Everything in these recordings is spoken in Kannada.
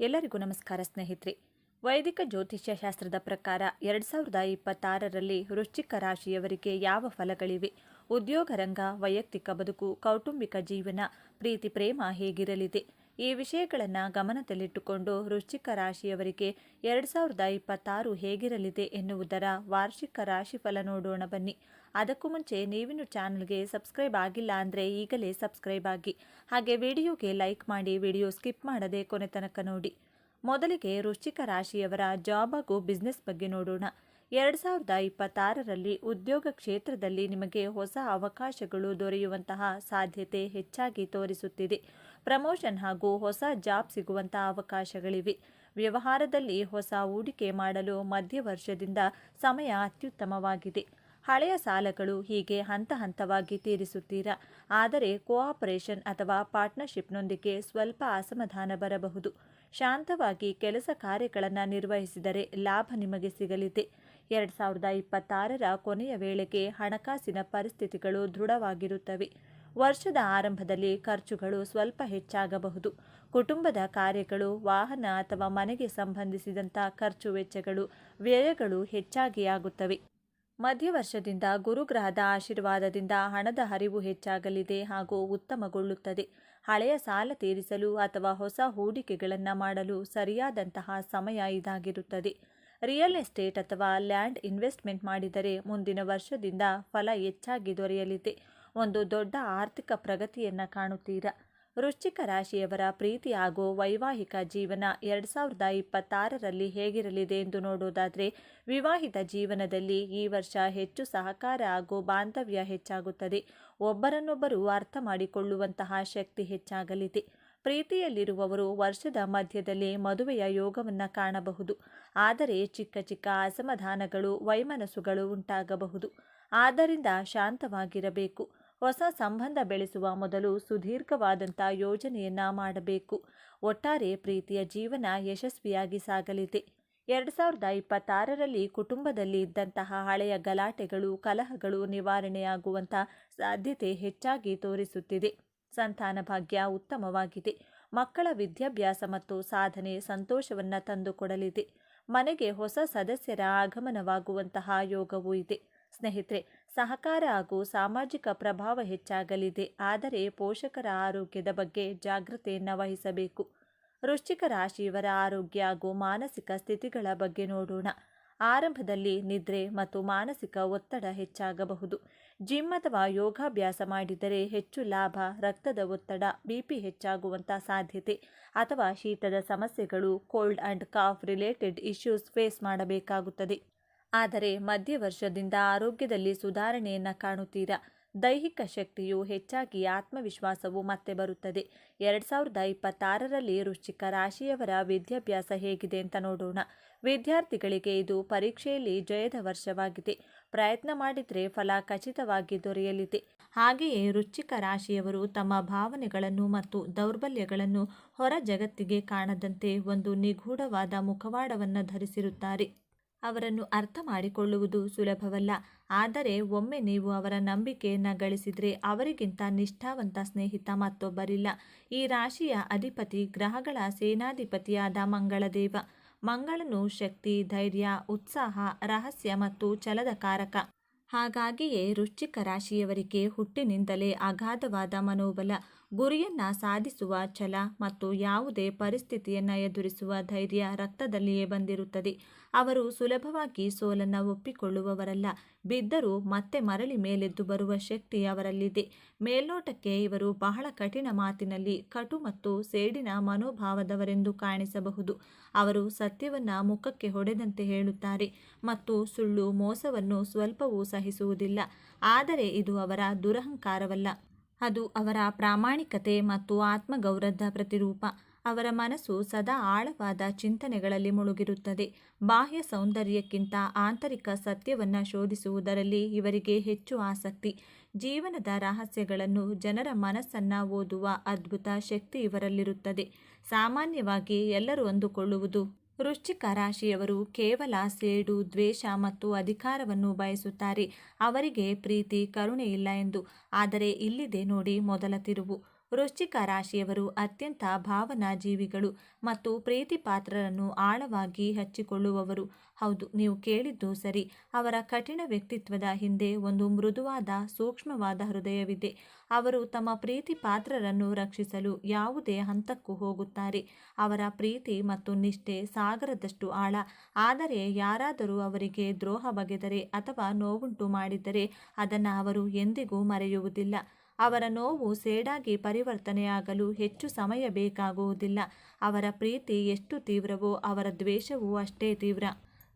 ಎಲ್ಲರಿಗೂ ನಮಸ್ಕಾರ ಸ್ನೇಹಿತರೆ. ವೈದಿಕ ಜ್ಯೋತಿಷ್ಯ ಶಾಸ್ತ್ರದ ಪ್ರಕಾರ ಎರಡು ಸಾವಿರದ ಇಪ್ಪತ್ತಾರರಲ್ಲಿ ವೃಶ್ಚಿಕ ರಾಶಿಯವರಿಗೆ ಯಾವ ಫಲಗಳಿವೆ? ಉದ್ಯೋಗ ರಂಗ, ವೈಯಕ್ತಿಕ ಬದುಕು, ಕೌಟುಂಬಿಕ ಜೀವನ, ಪ್ರೀತಿ, ಪ್ರೇಮ ಹೇಗಿರಲಿದೆ? ಈ ವಿಷಯಗಳನ್ನು ಗಮನದಲ್ಲಿಟ್ಟುಕೊಂಡು ವೃಶ್ಚಿಕ ರಾಶಿಯವರಿಗೆ ಎರಡು ಸಾವಿರದ ಇಪ್ಪತ್ತಾರು ಹೇಗಿರಲಿದೆ ಎನ್ನುವುದರ ವಾರ್ಷಿಕ ರಾಶಿಫಲ ನೋಡೋಣ ಬನ್ನಿ. ಅದಕ್ಕೂ ಮುಂಚೆ ನೀವಿನ್ನು ಚಾನಲ್ಗೆ ಸಬ್ಸ್ಕ್ರೈಬ್ ಆಗಿಲ್ಲ ಅಂದರೆ ಈಗಲೇ ಸಬ್ಸ್ಕ್ರೈಬ್ ಆಗಿ. ಹಾಗೆ ವಿಡಿಯೋಗೆ ಲೈಕ್ ಮಾಡಿ ವಿಡಿಯೋ ಸ್ಕಿಪ್ ಮಾಡದೆ ಕೊನೆ ತನಕ ನೋಡಿ. ಮೊದಲಿಗೆ ವೃಶ್ಚಿಕ ರಾಶಿಯವರ ಜಾಬ್ ಹಾಗೂ ಬಿಸ್ನೆಸ್ ಬಗ್ಗೆ ನೋಡೋಣ. ಎರಡು ಸಾವಿರದ ಇಪ್ಪತ್ತಾರರಲ್ಲಿ ಉದ್ಯೋಗ ಕ್ಷೇತ್ರದಲ್ಲಿ ನಿಮಗೆ ಹೊಸ ಅವಕಾಶಗಳು ದೊರೆಯುವಂತಹ ಸಾಧ್ಯತೆ ಹೆಚ್ಚಾಗಿ ತೋರಿಸುತ್ತಿದೆ. ಪ್ರಮೋಷನ್ ಹಾಗೂ ಹೊಸ ಜಾಬ್ ಸಿಗುವಂತಹ ಅವಕಾಶಗಳಿವೆ. ವ್ಯವಹಾರದಲ್ಲಿ ಹೊಸ ಹೂಡಿಕೆ ಮಾಡಲು ಮಧ್ಯ ವರ್ಷದಿಂದ ಸಮಯ ಅತ್ಯುತ್ತಮವಾಗಿದೆ. ಹಳೆಯ ಸಾಲಗಳು ಹೀಗೆ ಹಂತ ಹಂತವಾಗಿ ತೀರಿಸುತ್ತೀರಾ. ಆದರೆ ಕೋಆಪರೇಷನ್ ಅಥವಾ ಪಾರ್ಟ್ನರ್ಶಿಪ್ನೊಂದಿಗೆ ಸ್ವಲ್ಪ ಅಸಮಾಧಾನ ಬರಬಹುದು. ಶಾಂತವಾಗಿ ಕೆಲಸ ಕಾರ್ಯಗಳನ್ನು ನಿರ್ವಹಿಸಿದರೆ ಲಾಭ ನಿಮಗೆ ಸಿಗಲಿದೆ. ಎರಡು ಸಾವಿರದ ಇಪ್ಪತ್ತಾರರ ಕೊನೆಯ ವೇಳೆಗೆ ಹಣಕಾಸಿನ ಪರಿಸ್ಥಿತಿಗಳು ದೃಢವಾಗಿರುತ್ತವೆ. ವರ್ಷದ ಆರಂಭದಲ್ಲಿ ಖರ್ಚುಗಳು ಸ್ವಲ್ಪ ಹೆಚ್ಚಾಗಬಹುದು. ಕುಟುಂಬದ ಕಾರ್ಯಗಳು, ವಾಹನ ಅಥವಾ ಮನೆಗೆ ಸಂಬಂಧಿಸಿದಂಥ ಖರ್ಚು ವೆಚ್ಚಗಳು, ವ್ಯಯಗಳು ಹೆಚ್ಚಾಗಿ ಆಗುತ್ತವೆ. ಮಧ್ಯವರ್ಷದಿಂದ ಗುರುಗ್ರಹದ ಆಶೀರ್ವಾದದಿಂದ ಹಣದ ಹರಿವು ಹೆಚ್ಚಾಗಲಿದೆ ಹಾಗೂ ಉತ್ತಮಗೊಳ್ಳುತ್ತದೆ. ಹಳೆಯ ಸಾಲ ತೀರಿಸಲು ಅಥವಾ ಹೊಸ ಹೂಡಿಕೆಗಳನ್ನು ಮಾಡಲು ಸರಿಯಾದಂತಹ ಸಮಯ ಇದಾಗಿರುತ್ತದೆ. ರಿಯಲ್ ಎಸ್ಟೇಟ್ ಅಥವಾ ಲ್ಯಾಂಡ್ ಇನ್ವೆಸ್ಟ್ಮೆಂಟ್ ಮಾಡಿದರೆ ಮುಂದಿನ ವರ್ಷದಿಂದ ಫಲ ಹೆಚ್ಚಾಗಿ ದೊರೆಯಲಿದೆ. ಒಂದು ದೊಡ್ಡ ಆರ್ಥಿಕ ಪ್ರಗತಿಯನ್ನು ಕಾಣುತ್ತೀರಾ? ವೃಶ್ಚಿಕ ರಾಶಿಯವರ ಪ್ರೀತಿ ಹಾಗೂ ವೈವಾಹಿಕ ಜೀವನ ಎರಡು ಸಾವಿರದ ಇಪ್ಪತ್ತಾರರಲ್ಲಿ ಹೇಗಿರಲಿದೆ ಎಂದು ನೋಡುವುದಾದರೆ, ವಿವಾಹಿತ ಜೀವನದಲ್ಲಿ ಈ ವರ್ಷ ಹೆಚ್ಚು ಸಹಕಾರ ಹಾಗೂ ಬಾಂಧವ್ಯ ಹೆಚ್ಚಾಗುತ್ತದೆ. ಒಬ್ಬರನ್ನೊಬ್ಬರು ಅರ್ಥ ಮಾಡಿಕೊಳ್ಳುವಂತಹ ಶಕ್ತಿ ಹೆಚ್ಚಾಗಲಿದೆ. ಪ್ರೀತಿಯಲ್ಲಿರುವವರು ವರ್ಷದ ಮಧ್ಯದಲ್ಲಿ ಮದುವೆಯ ಯೋಗವನ್ನು ಕಾಣಬಹುದು. ಆದರೆ ಚಿಕ್ಕ ಚಿಕ್ಕ ಅಸಮಾಧಾನಗಳು, ವೈಮನಸ್ಸುಗಳು ಉಂಟಾಗಬಹುದು. ಆದ್ದರಿಂದ ಶಾಂತವಾಗಿರಬೇಕು. ಹೊಸ ಸಂಬಂಧ ಬೆಳೆಸುವ ಮೊದಲು ಸುದೀರ್ಘವಾದಂಥ ಯೋಜನೆಯನ್ನ ಮಾಡಬೇಕು. ಒಟ್ಟಾರೆ ಪ್ರೀತಿಯ ಜೀವನ ಯಶಸ್ವಿಯಾಗಿ ಸಾಗಲಿದೆ. ಎರಡು ಸಾವಿರದ ಇಪ್ಪತ್ತಾರರಲ್ಲಿ ಕುಟುಂಬದಲ್ಲಿ ಇದ್ದಂತಹ ಹಳೆಯ ಗಲಾಟೆಗಳು, ಕಲಹಗಳು ನಿವಾರಣೆಯಾಗುವಂಥ ಸಾಧ್ಯತೆ ಹೆಚ್ಚಾಗಿ ತೋರಿಸುತ್ತಿದೆ. ಸಂತಾನ ಭಾಗ್ಯ ಉತ್ತಮವಾಗಿದೆ. ಮಕ್ಕಳ ವಿದ್ಯಾಭ್ಯಾಸ ಮತ್ತು ಸಾಧನೆ ಸಂತೋಷವನ್ನು ತಂದುಕೊಡಲಿದೆ. ಮನೆಗೆ ಹೊಸ ಸದಸ್ಯರ ಆಗಮನವಾಗುವಂತಹ ಯೋಗವೂ ಇದೆ. ಸ್ನೇಹಿತರೆ ಸಹಕಾರ ಹಾಗೂ ಸಾಮಾಜಿಕ ಪ್ರಭಾವ ಹೆಚ್ಚಾಗಲಿದೆ. ಆದರೆ ಪೋಷಕರ ಆರೋಗ್ಯದ ಬಗ್ಗೆ ಜಾಗೃತೆಯನ್ನು ವಹಿಸಬೇಕು ವೃಶ್ಚಿಕ ರಾಶಿಯವರ ಆರೋಗ್ಯ ಹಾಗೂ ಮಾನಸಿಕ ಸ್ಥಿತಿಗಳ ಬಗ್ಗೆ ನೋಡೋಣ. ಆರಂಭದಲ್ಲಿ ನಿದ್ರೆ ಮತ್ತು ಮಾನಸಿಕ ಒತ್ತಡ ಹೆಚ್ಚಾಗಬಹುದು. ಜಿಮ್ ಅಥವಾ ಯೋಗಾಭ್ಯಾಸ ಮಾಡಿದರೆ ಹೆಚ್ಚು ಲಾಭ, ರಕ್ತದ ಒತ್ತಡ ಬಿಪಿ ಹೆಚ್ಚಾಗುವಂಥ ಸಾಧ್ಯತೆ ಅಥವಾ ಶೀತದ ಸಮಸ್ಯೆಗಳು, cold and cough related issues face ಮಾಡಬೇಕಾಗುತ್ತದೆ. ಆದರೆ ಮಧ್ಯವರ್ಷದಿಂದ ಆರೋಗ್ಯದಲ್ಲಿ ಸುಧಾರಣೆಯನ್ನು ಕಾಣುತ್ತೀರಾ. ದೈಹಿಕ ಶಕ್ತಿಯು ಹೆಚ್ಚಾಗಿ ಆತ್ಮವಿಶ್ವಾಸವು ಮತ್ತೆ ಬರುತ್ತದೆ. ಎರಡು ಸಾವಿರದ ಇಪ್ಪತ್ತಾರರಲ್ಲಿ ವೃಶ್ಚಿಕ ರಾಶಿಯವರ ವಿದ್ಯಾಭ್ಯಾಸ ಹೇಗಿದೆ ಅಂತ ನೋಡೋಣ. ವಿದ್ಯಾರ್ಥಿಗಳಿಗೆ ಇದು ಪರೀಕ್ಷೆಯಲ್ಲಿ ಜಯದ ವರ್ಷವಾಗಿದೆ. ಪ್ರಯತ್ನ ಮಾಡಿದರೆ ಫಲ ಖಚಿತವಾಗಿ ದೊರೆಯಲಿದೆ. ಹಾಗೆಯೇ ವೃಶ್ಚಿಕ ರಾಶಿಯವರು ತಮ್ಮ ಭಾವನೆಗಳನ್ನು ಮತ್ತು ದೌರ್ಬಲ್ಯಗಳನ್ನು ಹೊರ ಜಗತ್ತಿಗೆ ಕಾಣದಂತೆ ಒಂದು ನಿಗೂಢವಾದ ಮುಖವಾಡವನ್ನು ಧರಿಸಿರುತ್ತಾರೆ. ಅವರನ್ನು ಅರ್ಥ ಮಾಡಿಕೊಳ್ಳುವುದು ಸುಲಭವಲ್ಲ. ಆದರೆ ಒಮ್ಮೆ ನೀವು ಅವರ ನಂಬಿಕೆಯನ್ನು ಗಳಿಸಿದರೆ ಅವರಿಗಿಂತ ನಿಷ್ಠಾವಂತ ಸ್ನೇಹಿತ ಮತ್ತೊಬ್ಬರಿಲ್ಲ. ಈ ರಾಶಿಯ ಅಧಿಪತಿ ಗ್ರಹಗಳ ಸೇನಾಧಿಪತಿಯಾದ ಮಂಗಳದೇವ. ಮಂಗಳನು ಶಕ್ತಿ, ಧೈರ್ಯ, ಉತ್ಸಾಹ, ರಹಸ್ಯ ಮತ್ತು ಛಲದ ಕಾರಕ ಹಾಗಾಗಿಯೇ ವೃಶ್ಚಿಕ ರಾಶಿಯವರಿಗೆ ಹುಟ್ಟಿನಿಂದಲೇ ಅಗಾಧವಾದ ಮನೋಬಲ. ಗುರಿಯನ್ನ ಸಾಧಿಸುವ ಛಲ ಮತ್ತು ಯಾವುದೇ ಪರಿಸ್ಥಿತಿಯನ್ನು ಎದುರಿಸುವ ಧೈರ್ಯ ರಕ್ತದಲ್ಲಿಯೇ ಬಂದಿರುತ್ತದೆ. ಅವರು ಸುಲಭವಾಗಿ ಸೋಲನ್ನು ಒಪ್ಪಿಕೊಳ್ಳುವವರಲ್ಲ. ಬಿದ್ದರೂ ಮತ್ತೆ ಮರಳಿ ಮೇಲೆದ್ದು ಬರುವ ಶಕ್ತಿ ಅವರಲ್ಲಿದೆ. ಮೇಲ್ನೋಟಕ್ಕೆ ಇವರು ಬಹಳ ಕಠಿಣ ಮಾತಿನಲ್ಲಿ ಕಟು ಮತ್ತು ಸೇಡಿನ ಮನೋಭಾವದವರೆಂದು ಕಾಣಿಸಬಹುದು. ಅವರು ಸತ್ಯವನ್ನ ಮುಖಕ್ಕೆ ಹೊಡೆದಂತೆ ಹೇಳುತ್ತಾರೆ ಮತ್ತು ಸುಳ್ಳು ಮೋಸವನ್ನು ಸ್ವಲ್ಪವೂ ಸಹಿಸುವುದಿಲ್ಲ. ಆದರೆ ಇದು ಅವರ ದುರಹಂಕಾರವಲ್ಲ. ಅದು ಅವರ ಪ್ರಾಮಾಣಿಕತೆ ಮತ್ತು ಆತ್ಮಗೌರವದ ಪ್ರತಿರೂಪ. ಅವರ ಮನಸ್ಸು ಸದಾ ಆಳವಾದ ಚಿಂತನೆಗಳಲ್ಲಿ ಮುಳುಗಿರುತ್ತದೆ. ಬಾಹ್ಯ ಸೌಂದರ್ಯಕ್ಕಿಂತ ಆಂತರಿಕ ಸತ್ಯವನ್ನು ಶೋಧಿಸುವುದರಲ್ಲಿ ಇವರಿಗೆ ಹೆಚ್ಚು ಆಸಕ್ತಿ. ಜೀವನದ ರಹಸ್ಯಗಳನ್ನು ಜನರ ಮನಸ್ಸನ್ನು ಓದುವ ಅದ್ಭುತ ಶಕ್ತಿ ಇವರಲ್ಲಿರುತ್ತದೆ. ಸಾಮಾನ್ಯವಾಗಿ ಎಲ್ಲರೂ ಅಂದುಕೊಳ್ಳುವುದು ವೃಶ್ಚಿಕ ರಾಶಿಯವರು ಕೇವಲ ಸೇಡು, ದ್ವೇಷ ಮತ್ತು ಅಧಿಕಾರವನ್ನು ಬಯಸುತ್ತಾರೆ. ಅವರಿಗೆ ಪ್ರೀತಿ, ಕರುಣೆ ಇಲ್ಲ ಎಂದು. ಆದರೆ ಇಲ್ಲಿದೆ ನೋಡಿ ಮೊದಲ ತಿರುವು. ವೃಶ್ಚಿಕ ರಾಶಿಯವರು ಅತ್ಯಂತ ಭಾವನಾ ಜೀವಿಗಳು ಮತ್ತು ಪ್ರೀತಿ ಪಾತ್ರರನ್ನು ಆಳವಾಗಿ ಹಚ್ಚಿಕೊಳ್ಳುವವರು. ಹೌದು, ನೀವು ಕೇಳಿದ್ದು ಸರಿ. ಅವರ ಕಠಿಣ ವ್ಯಕ್ತಿತ್ವದ ಹಿಂದೆ ಒಂದು ಮೃದುವಾದ, ಸೂಕ್ಷ್ಮವಾದ ಹೃದಯವಿದೆ. ಅವರು ತಮ್ಮ ಪ್ರೀತಿ ಪಾತ್ರರನ್ನು ರಕ್ಷಿಸಲು ಯಾವುದೇ ಹಂತಕ್ಕೂ ಹೋಗುತ್ತಾರೆ. ಅವರ ಪ್ರೀತಿ ಮತ್ತು ನಿಷ್ಠೆ ಸಾಗರದಷ್ಟು ಆಳ. ಆದರೆ ಯಾರಾದರೂ ಅವರಿಗೆ ದ್ರೋಹ ಬಗೆದರೆ ಅಥವಾ ನೋವುಂಟು ಮಾಡಿದರೆ ಅದನ್ನು ಅವರು ಎಂದಿಗೂ ಮರೆಯುವುದಿಲ್ಲ. ಅವರ ನೋವು ಸೇಡಾಗಿ ಪರಿವರ್ತನೆಯಾಗಲು ಹೆಚ್ಚು ಸಮಯ ಬೇಕಾಗುವುದಿಲ್ಲ. ಅವರ ಪ್ರೀತಿ ಎಷ್ಟು ತೀವ್ರವೋ ಅವರ ದ್ವೇಷವೂ ಅಷ್ಟೇ ತೀವ್ರ.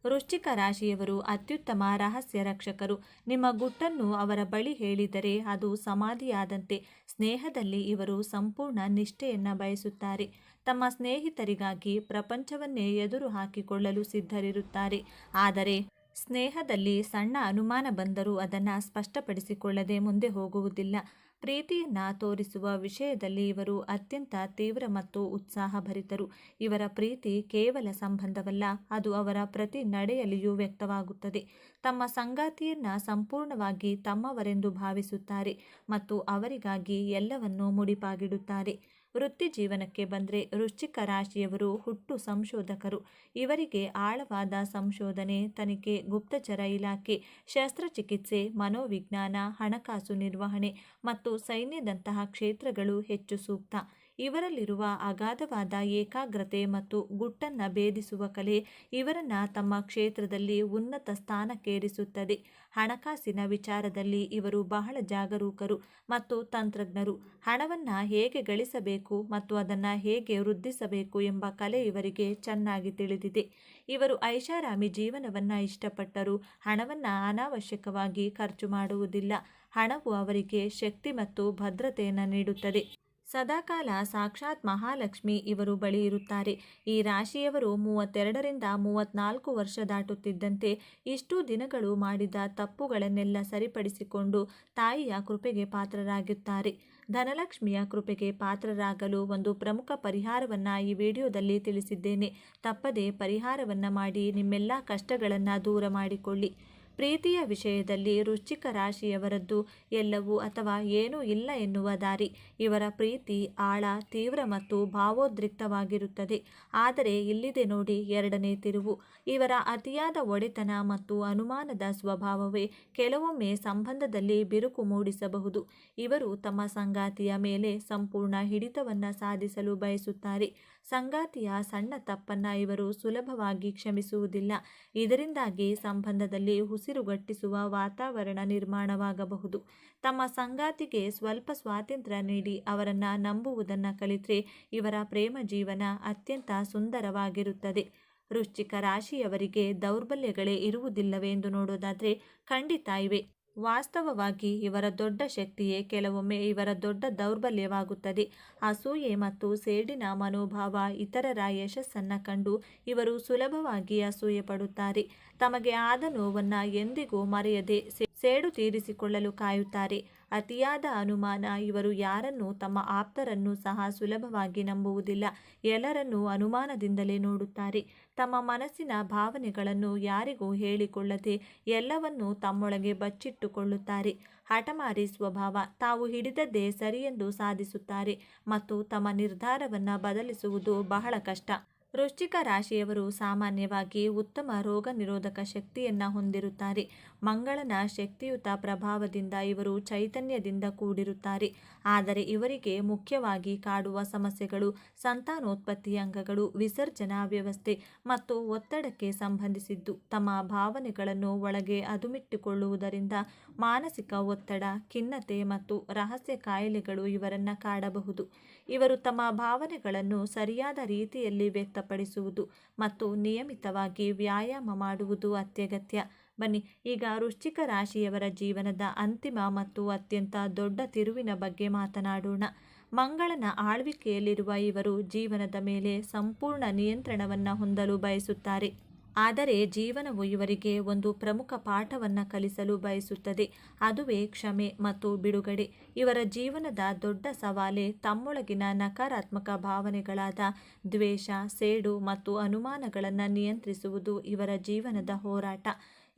ವೃಶ್ಚಿಕ ರಾಶಿಯವರು ಅತ್ಯುತ್ತಮ ರಹಸ್ಯ ರಕ್ಷಕರು. ನಿಮ್ಮ ಗುಟ್ಟನ್ನು ಅವರ ಬಳಿ ಹೇಳಿದರೆ ಅದು ಸಮಾಧಿಯಾದಂತೆ ಸ್ನೇಹದಲ್ಲಿ ಇವರು ಸಂಪೂರ್ಣ ನಿಷ್ಠೆಯನ್ನು ಬಯಸುತ್ತಾರೆ. ತಮ್ಮ ಸ್ನೇಹಿತರಿಗಾಗಿ ಪ್ರಪಂಚವನ್ನೇ ಎದುರು ಹಾಕಿಕೊಳ್ಳಲು ಸಿದ್ಧರಿರುತ್ತಾರೆ. ಆದರೆ ಸ್ನೇಹದಲ್ಲಿ ಸಣ್ಣ ಅನುಮಾನ ಬಂದರೂ ಅದನ್ನು ಸ್ಪಷ್ಟಪಡಿಸಿಕೊಳ್ಳದೆ ಮುಂದೆ ಹೋಗುವುದಿಲ್ಲ. ಪ್ರೀತಿಯನ್ನ ತೋರಿಸುವ ವಿಷಯದಲ್ಲಿ ಇವರು ಅತ್ಯಂತ ತೀವ್ರ ಮತ್ತು ಉತ್ಸಾಹಭರಿತರು. ಇವರ ಪ್ರೀತಿ ಕೇವಲ ಸಂಬಂಧವಲ್ಲ, ಅದು ಅವರ ಪ್ರತಿ ನಡೆಯಲ್ಲಿಯೂ ವ್ಯಕ್ತವಾಗುತ್ತದೆ. ತಮ್ಮ ಸಂಗಾತಿಯನ್ನ ಸಂಪೂರ್ಣವಾಗಿ ತಮ್ಮವರೆಂದು ಭಾವಿಸುತ್ತಾರೆ ಮತ್ತು ಅವರಿಗಾಗಿ ಎಲ್ಲವನ್ನೂ ಮುಡಿಪಾಗಿಡುತ್ತಾರೆ. ವೃತ್ತಿ ಜೀವನಕ್ಕೆ ಬಂದರೆ ವೃಶ್ಚಿಕ ರಾಶಿಯವರು ಹುಟ್ಟು ಸಂಶೋಧಕರು. ಇವರಿಗೆ ಆಳವಾದ ಸಂಶೋಧನೆ, ತನಿಖೆ, ಗುಪ್ತಚರ ಇಲಾಖೆ, ಶಸ್ತ್ರಚಿಕಿತ್ಸೆ, ಮನೋವಿಜ್ಞಾನ, ಹಣಕಾಸು ನಿರ್ವಹಣೆ ಮತ್ತು ಸೈನ್ಯದಂತಹ ಕ್ಷೇತ್ರಗಳು ಹೆಚ್ಚು ಸೂಕ್ತ. ಇವರಲ್ಲಿರುವ ಅಗಾಧವಾದ ಏಕಾಗ್ರತೆ ಮತ್ತು ಗುಟ್ಟನ್ನು ಭೇದಿಸುವ ಕಲೆ ಇವರನ್ನ ತಮ್ಮ ಕ್ಷೇತ್ರದಲ್ಲಿ ಉನ್ನತ ಸ್ಥಾನಕ್ಕೇರಿಸುತ್ತದೆ. ಹಣಕಾಸಿನ ವಿಚಾರದಲ್ಲಿ ಇವರು ಬಹಳ ಜಾಗರೂಕರು ಮತ್ತು ತಂತ್ರಜ್ಞರು. ಹಣವನ್ನು ಹೇಗೆ ಗಳಿಸಬೇಕು ಮತ್ತು ಅದನ್ನು ಹೇಗೆ ವೃದ್ಧಿಸಬೇಕು ಎಂಬ ಕಲೆ ಇವರಿಗೆ ಚೆನ್ನಾಗಿ ತಿಳಿದಿದೆ. ಇವರು ಐಷಾರಾಮಿ ಜೀವನವನ್ನು ಇಷ್ಟಪಟ್ಟರು ಹಣವನ್ನು ಅನಾವಶ್ಯಕವಾಗಿ ಖರ್ಚು ಮಾಡುವುದಿಲ್ಲ. ಹಣವು ಅವರಿಗೆ ಶಕ್ತಿ ಮತ್ತು ಭದ್ರತೆಯನ್ನು ನೀಡುತ್ತದೆ. ಸದಾಕಾಲ ಸಾಕ್ಷಾತ್ ಮಹಾಲಕ್ಷ್ಮಿ ಇವರು ಬಳಿ ಇರುತ್ತಾರೆ. ಈ ರಾಶಿಯವರು ಮೂವತ್ತೆರಡರಿಂದ ಮೂವತ್ನಾಲ್ಕು ವರ್ಷ ದಾಟುತ್ತಿದ್ದಂತೆ ಇಷ್ಟು ದಿನಗಳು ಮಾಡಿದ ತಪ್ಪುಗಳನ್ನೆಲ್ಲ ಸರಿಪಡಿಸಿಕೊಂಡು ತಾಯಿಯ ಕೃಪೆಗೆ ಪಾತ್ರರಾಗುತ್ತಾರೆ ಧನಲಕ್ಷ್ಮಿಯ ಕೃಪೆಗೆ ಪಾತ್ರರಾಗಲು ಒಂದು ಪ್ರಮುಖ ಪರಿಹಾರವನ್ನು ಈ ವಿಡಿಯೋದಲ್ಲಿ ತಿಳಿಸಿದ್ದೇನೆ. ತಪ್ಪದೆ ಪರಿಹಾರವನ್ನು ಮಾಡಿ ನಿಮ್ಮೆಲ್ಲ ಕಷ್ಟಗಳನ್ನು ದೂರ ಮಾಡಿಕೊಳ್ಳಿ. ಪ್ರೀತಿಯ ವಿಷಯದಲ್ಲಿ ವೃಶ್ಚಿಕ ರಾಶಿಯವರದ್ದು ಎಲ್ಲವೂ ಅಥವಾ ಏನೂ ಇಲ್ಲ ಎನ್ನುವ ದಾರಿ. ಇವರ ಪ್ರೀತಿ ಆಳ ತೀವ್ರ ಮತ್ತು ಭಾವೋದ್ರಿಕ್ತವಾಗಿರುತ್ತದೆ. ಆದರೆ ಇಲ್ಲಿದೆ ನೋಡಿ ಎರಡನೇ ತಿರುವು. ಇವರ ಅತಿಯಾದ ಒಡೆತನ ಮತ್ತು ಅನುಮಾನದ ಸ್ವಭಾವವೇ ಕೆಲವೊಮ್ಮೆ ಸಂಬಂಧದಲ್ಲಿ ಬಿರುಕು ಮೂಡಿಸಬಹುದು. ಇವರು ತಮ್ಮ ಸಂಗಾತಿಯ ಮೇಲೆ ಸಂಪೂರ್ಣ ಹಿಡಿತವನ್ನು ಸಾಧಿಸಲು ಬಯಸುತ್ತಾರೆ. ಸಂಗಾತಿಯ ಸಣ್ಣ ತಪ್ಪನ್ನು ಇವರು ಸುಲಭವಾಗಿ ಕ್ಷಮಿಸುವುದಿಲ್ಲ. ಇದರಿಂದಾಗಿ ಸಂಬಂಧದಲ್ಲಿ ಉಸಿರುಗಟ್ಟಿಸುವ ವಾತಾವರಣ ನಿರ್ಮಾಣವಾಗಬಹುದು. ತಮ್ಮ ಸಂಗಾತಿಗೆ ಸ್ವಲ್ಪ ಸ್ವಾತಂತ್ರ್ಯ ನೀಡಿ ಅವರನ್ನು ನಂಬುವುದನ್ನು ಕಲಿತರೆ ಇವರ ಪ್ರೇಮ ಜೀವನ ಅತ್ಯಂತ ಸುಂದರವಾಗಿರುತ್ತದೆ. ವೃಶ್ಚಿಕ ರಾಶಿಯವರಿಗೆ ದೌರ್ಬಲ್ಯಗಳೇ ಇರುವುದಿಲ್ಲವೆಂದು ನೋಡೋದಾದರೆ ಖಂಡಿತ ಇವೆ. ವಾಸ್ತವವಾಗಿ ಇವರ ದೊಡ್ಡ ಶಕ್ತಿಯೇ ಕೆಲವೊಮ್ಮೆ ಇವರ ದೊಡ್ಡ ದೌರ್ಬಲ್ಯವಾಗುತ್ತದೆ. ಅಸೂಯೆ ಮತ್ತು ಸೇಡಿನ ಮನೋಭಾವ ಇತರರ ಯಶಸ್ಸನ್ನು ಕಂಡು ಇವರು ಸುಲಭವಾಗಿ ಅಸೂಯೆ ಪಡುತ್ತಾರೆ ತಮಗೆ ಆದ ನೋವನ್ನು ಎಂದಿಗೂ ಮರೆಯದೆ ಸೇಡು ತೀರಿಸಿಕೊಳ್ಳಲು ಕಾಯುತ್ತಾರೆ. ಅತಿಯಾದ ಅನುಮಾನ ಇವರು ಯಾರನ್ನು ತಮ್ಮ ಆಪ್ತರನ್ನು ಸಹ ಸುಲಭವಾಗಿ ನಂಬುವುದಿಲ್ಲ. ಎಲ್ಲರನ್ನೂ ಅನುಮಾನದಿಂದಲೇ ನೋಡುತ್ತಾರೆ. ತಮ್ಮ ಮನಸ್ಸಿನ ಭಾವನೆಗಳನ್ನು ಯಾರಿಗೂ ಹೇಳಿಕೊಳ್ಳದೆ ಎಲ್ಲವನ್ನೂ ತಮ್ಮೊಳಗೆ ಬಚ್ಚಿಟ್ಟುಕೊಳ್ಳುತ್ತಾರೆ. ಹಠಮಾರಿ ಸ್ವಭಾವ, ತಾವು ಹಿಡಿದದ್ದೇ ಸರಿಯೆಂದು ಸಾಧಿಸುತ್ತಾರೆ ಮತ್ತು ತಮ್ಮ ನಿರ್ಧಾರವನ್ನು ಬದಲಿಸುವುದು ಬಹಳ ಕಷ್ಟ. ವೃಶ್ಚಿಕ ರಾಶಿಯವರು ಸಾಮಾನ್ಯವಾಗಿ ಉತ್ತಮ ರೋಗ ನಿರೋಧಕ ಶಕ್ತಿಯನ್ನು ಹೊಂದಿರುತ್ತಾರೆ. ಮಂಗಳನ ಶಕ್ತಿಯುತ ಪ್ರಭಾವದಿಂದ ಇವರು ಚೈತನ್ಯದಿಂದ ಕೂಡಿರುತ್ತಾರೆ. ಆದರೆ ಇವರಿಗೆ ಮುಖ್ಯವಾಗಿ ಕಾಡುವ ಸಮಸ್ಯೆಗಳು, ಸಂತಾನೋತ್ಪತ್ತಿ ಅಂಗಗಳು, ವಿಸರ್ಜನಾ ವ್ಯವಸ್ಥೆ ಮತ್ತು ಒತ್ತಡಕ್ಕೆ ಸಂಬಂಧಿಸಿದ್ದು. ತಮ್ಮ ಭಾವನೆಗಳನ್ನು ಒಳಗೆ ಅದುಮಿಟ್ಟುಕೊಳ್ಳುವುದರಿಂದ ಮಾನಸಿಕ ಒತ್ತಡ, ಖಿನ್ನತೆ ಮತ್ತು ರಹಸ್ಯ ಕಾಯಿಲೆಗಳು ಇವರನ್ನು ಕಾಡಬಹುದು. ಇವರು ತಮ್ಮ ಭಾವನೆಗಳನ್ನು ಸರಿಯಾದ ರೀತಿಯಲ್ಲಿ ವ್ಯಕ್ತಪಡಿಸುವುದು ಮತ್ತು ನಿಯಮಿತವಾಗಿ ವ್ಯಾಯಾಮ ಮಾಡುವುದು ಅತ್ಯಗತ್ಯ. ಬನ್ನಿ, ಈಗ ವೃಶ್ಚಿಕ ರಾಶಿಯವರ ಜೀವನದ ಅಂತಿಮ ಮತ್ತು ಅತ್ಯಂತ ದೊಡ್ಡ ತಿರುವಿನ ಬಗ್ಗೆ ಮಾತನಾಡೋಣ. ಮಂಗಳನ ಆಳ್ವಿಕೆಯಲ್ಲಿರುವ ಇವರು ಜೀವನದ ಮೇಲೆ ಸಂಪೂರ್ಣ ನಿಯಂತ್ರಣವನ್ನು ಹೊಂದಲು ಬಯಸುತ್ತಾರೆ. ಆದರೆ ಜೀವನವು ಇವರಿಗೆ ಒಂದು ಪ್ರಮುಖ ಪಾಠವನ್ನು ಕಲಿಸಲು ಬಯಸುತ್ತದೆ. ಅದುವೇ ಕ್ಷಮೆ ಮತ್ತು ಬಿಡುಗಡೆ. ಇವರ ಜೀವನದ ದೊಡ್ಡ ಸವಾಲೆ ತಮ್ಮೊಳಗಿನ ನಕಾರಾತ್ಮಕ ಭಾವನೆಗಳಾದ ದ್ವೇಷ, ಸೇಡು ಮತ್ತು ಅನುಮಾನಗಳನ್ನು ನಿಯಂತ್ರಿಸುವುದು ಇವರ ಜೀವನದ ಹೋರಾಟ.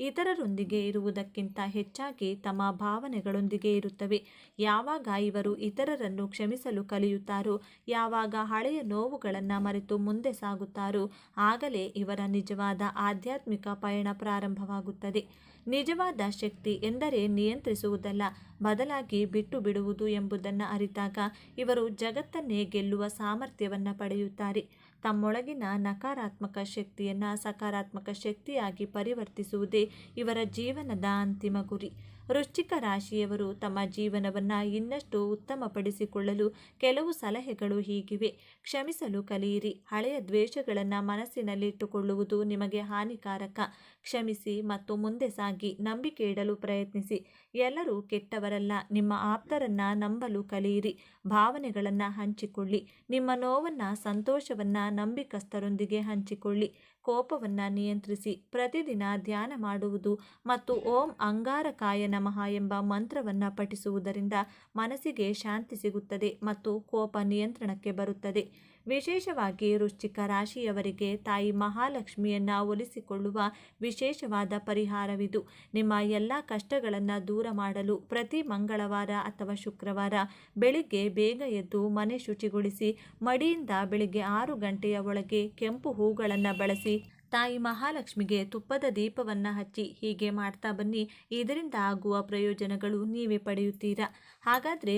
ಇತರರೊಂದಿಗೆ ಇರುವುದಕ್ಕಿಂತ ಹೆಚ್ಚಾಗಿ ತಮ್ಮ ಭಾವನೆಗಳೊಂದಿಗೆ ಇರುತ್ತವೆ. ಯಾವಾಗ ಇವರು ಇತರರನ್ನು ಕ್ಷಮಿಸಲು ಕಲಿಯುತ್ತಾರೋ, ಯಾವಾಗ ಹಳೆಯ ನೋವುಗಳನ್ನು ಮರೆತು ಮುಂದೆ ಸಾಗುತ್ತಾರೋ, ಆಗಲೇ ಇವರ ನಿಜವಾದ ಆಧ್ಯಾತ್ಮಿಕ ಪಯಣ ಪ್ರಾರಂಭವಾಗುತ್ತದೆ. ನಿಜವಾದ ಶಕ್ತಿ ಎಂದರೆ ನಿಯಂತ್ರಿಸುವುದಲ್ಲ, ಬದಲಾಗಿ ಬಿಟ್ಟು ಬಿಡುವುದು ಎಂಬುದನ್ನು ಅರಿತಾಗ ಇವರು ಜಗತ್ತನ್ನೇ ಗೆಲ್ಲುವ ಸಾಮರ್ಥ್ಯವನ್ನು ಪಡೆಯುತ್ತಾರೆ. ತಮ್ಮೊಳಗಿನ ನಕಾರಾತ್ಮಕ ಶಕ್ತಿಯನ್ನು ಸಕಾರಾತ್ಮಕ ಶಕ್ತಿಯಾಗಿ ಪರಿವರ್ತಿಸುವುದೇ ಇವರ ಜೀವನದ ಅಂತಿಮ ಗುರಿ. ವೃಶ್ಚಿಕ ರಾಶಿಯವರು ತಮ್ಮ ಜೀವನವನ್ನು ಇನ್ನಷ್ಟು ಉತ್ತಮಪಡಿಸಿಕೊಳ್ಳಲು ಕೆಲವು ಸಲಹೆಗಳು ಹೀಗಿವೆ. ಕ್ಷಮಿಸಲು ಕಲಿಯಿರಿ. ಹಳೆಯ ದ್ವೇಷಗಳನ್ನು ಮನಸ್ಸಿನಲ್ಲಿಟ್ಟುಕೊಳ್ಳುವುದು ನಿಮಗೆ ಹಾನಿಕಾರಕ. ಕ್ಷಮಿಸಿ ಮತ್ತು ಮುಂದೆ ಸಾಗಿ ನಂಬಿಕೆ ಇಡಲು ಪ್ರಯತ್ನಿಸಿ. ಎಲ್ಲರೂ ಕೆಟ್ಟವರಲ್ಲ. ನಿಮ್ಮ ಆಪ್ತರನ್ನ ನಂಬಲು ಕಲಿಯಿರಿ. ಭಾವನೆಗಳನ್ನು ಹಂಚಿಕೊಳ್ಳಿ. ನಿಮ್ಮ ನೋವನ್ನು, ಸಂತೋಷವನ್ನು ನಂಬಿಕಸ್ಥರೊಂದಿಗೆ ಹಂಚಿಕೊಳ್ಳಿ. ಕೋಪವನ್ನು ನಿಯಂತ್ರಿಸಿ ಪ್ರತಿದಿನ ಧ್ಯಾನ ಮಾಡುವುದು ಮತ್ತು ಓಂ ಅಂಗಾರಕಾಯ ನಮಃ ಎಂಬ ಮಂತ್ರವನ್ನು ಪಠಿಸುವುದರಿಂದ ಮನಸ್ಸಿಗೆ ಶಾಂತಿ ಸಿಗುತ್ತದೆ ಮತ್ತು ಕೋಪ ನಿಯಂತ್ರಣಕ್ಕೆ ಬರುತ್ತದೆ. ವಿಶೇಷವಾಗಿ ವೃಶ್ಚಿಕ ರಾಶಿಯವರಿಗೆ ತಾಯಿ ಮಹಾಲಕ್ಷ್ಮಿಯನ್ನು ಒಲಿಸಿಕೊಳ್ಳುವ ವಿಶೇಷವಾದ ಪರಿಹಾರವಿದು. ನಿಮ್ಮ ಎಲ್ಲ ಕಷ್ಟಗಳನ್ನು ದೂರ ಮಾಡಲು ಪ್ರತಿ ಮಂಗಳವಾರ ಅಥವಾ ಶುಕ್ರವಾರ ಬೆಳಿಗ್ಗೆ ಬೇಗ ಎದ್ದು ಮನೆ ಶುಚಿಗೊಳಿಸಿ, ಮಡಿಯಿಂದ ಬೆಳಿಗ್ಗೆ ಆರು ಗಂಟೆಯ ಒಳಗೆ ಕೆಂಪು ಹೂಗಳನ್ನು ಬಳಸಿ, ತಾಯಿ ಮಹಾಲಕ್ಷ್ಮಿಗೆ ತುಪ್ಪದ ದೀಪವನ್ನು ಹಚ್ಚಿ ಹೀಗೆ ಮಾಡ್ತಾ ಬನ್ನಿ. ಇದರಿಂದ ಆಗುವ ಪ್ರಯೋಜನಗಳು ನೀವೇ ಪಡೆಯುತ್ತೀರಾ? ಹಾಗಾದರೆ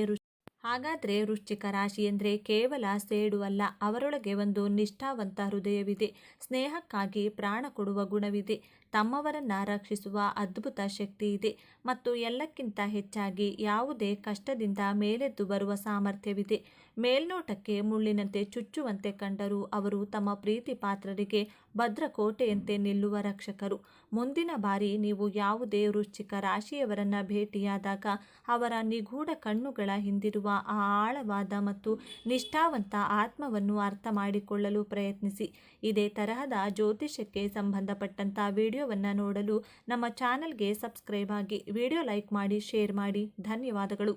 ಹಾಗಾದರೆ ವೃಶ್ಚಿಕ ರಾಶಿ ಎಂದರೆ ಕೇವಲ ಸೇಡು ಅಲ್ಲ, ಅವರೊಳಗೆ ಒಂದು ನಿಷ್ಠಾವಂತ ಹೃದಯವಿದೆ. ಸ್ನೇಹಕ್ಕಾಗಿ ಪ್ರಾಣ ಕೊಡುವ ಗುಣವಿದೆ. ತಮ್ಮವರನ್ನು ರಕ್ಷಿಸುವ ಅದ್ಭುತ ಶಕ್ತಿ ಇದೆ ಮತ್ತು ಎಲ್ಲಕ್ಕಿಂತ ಹೆಚ್ಚಾಗಿ ಯಾವುದೇ ಕಷ್ಟದಿಂದ ಮೇಲೆದ್ದು ಬರುವ ಸಾಮರ್ಥ್ಯವಿದೆ. ಮೇಲ್ನೋಟಕ್ಕೆ ಮುಳ್ಳಿನಂತೆ ಚುಚ್ಚುವಂತೆ ಕಂಡರೂ ಅವರು ತಮ್ಮ ಪ್ರೀತಿ ಪಾತ್ರರಿಗೆ ಭದ್ರಕೋಟೆಯಂತೆ ನಿಲ್ಲುವ ರಕ್ಷಕರು. ಮುಂದಿನ ಬಾರಿ ನೀವು ಯಾವುದೇ ವೃಶ್ಚಿಕ ರಾಶಿಯವರನ್ನು ಭೇಟಿಯಾದಾಗ ಅವರ ನಿಗೂಢ ಕಣ್ಣುಗಳ ಹಿಂದಿರುವ ಆ ಆಳವಾದ ಮತ್ತು ನಿಷ್ಠಾವಂತ ಆತ್ಮವನ್ನು ಅರ್ಥ ಮಾಡಿಕೊಳ್ಳಲು ಪ್ರಯತ್ನಿಸಿ. ಇದೇ ತರಹದ ಜ್ಯೋತಿಷ್ಯಕ್ಕೆ ಸಂಬಂಧಪಟ್ಟಂಥ ವಿಡಿಯೋವನ್ನು ನೋಡಲು ನಮ್ಮ ಚಾನಲ್ಗೆ ಸಬ್ಸ್ಕ್ರೈಬ್ ಆಗಿ ವಿಡಿಯೋ ಲೈಕ್ ಮಾಡಿ ಶೇರ್ ಮಾಡಿ. ಧನ್ಯವಾದಗಳು.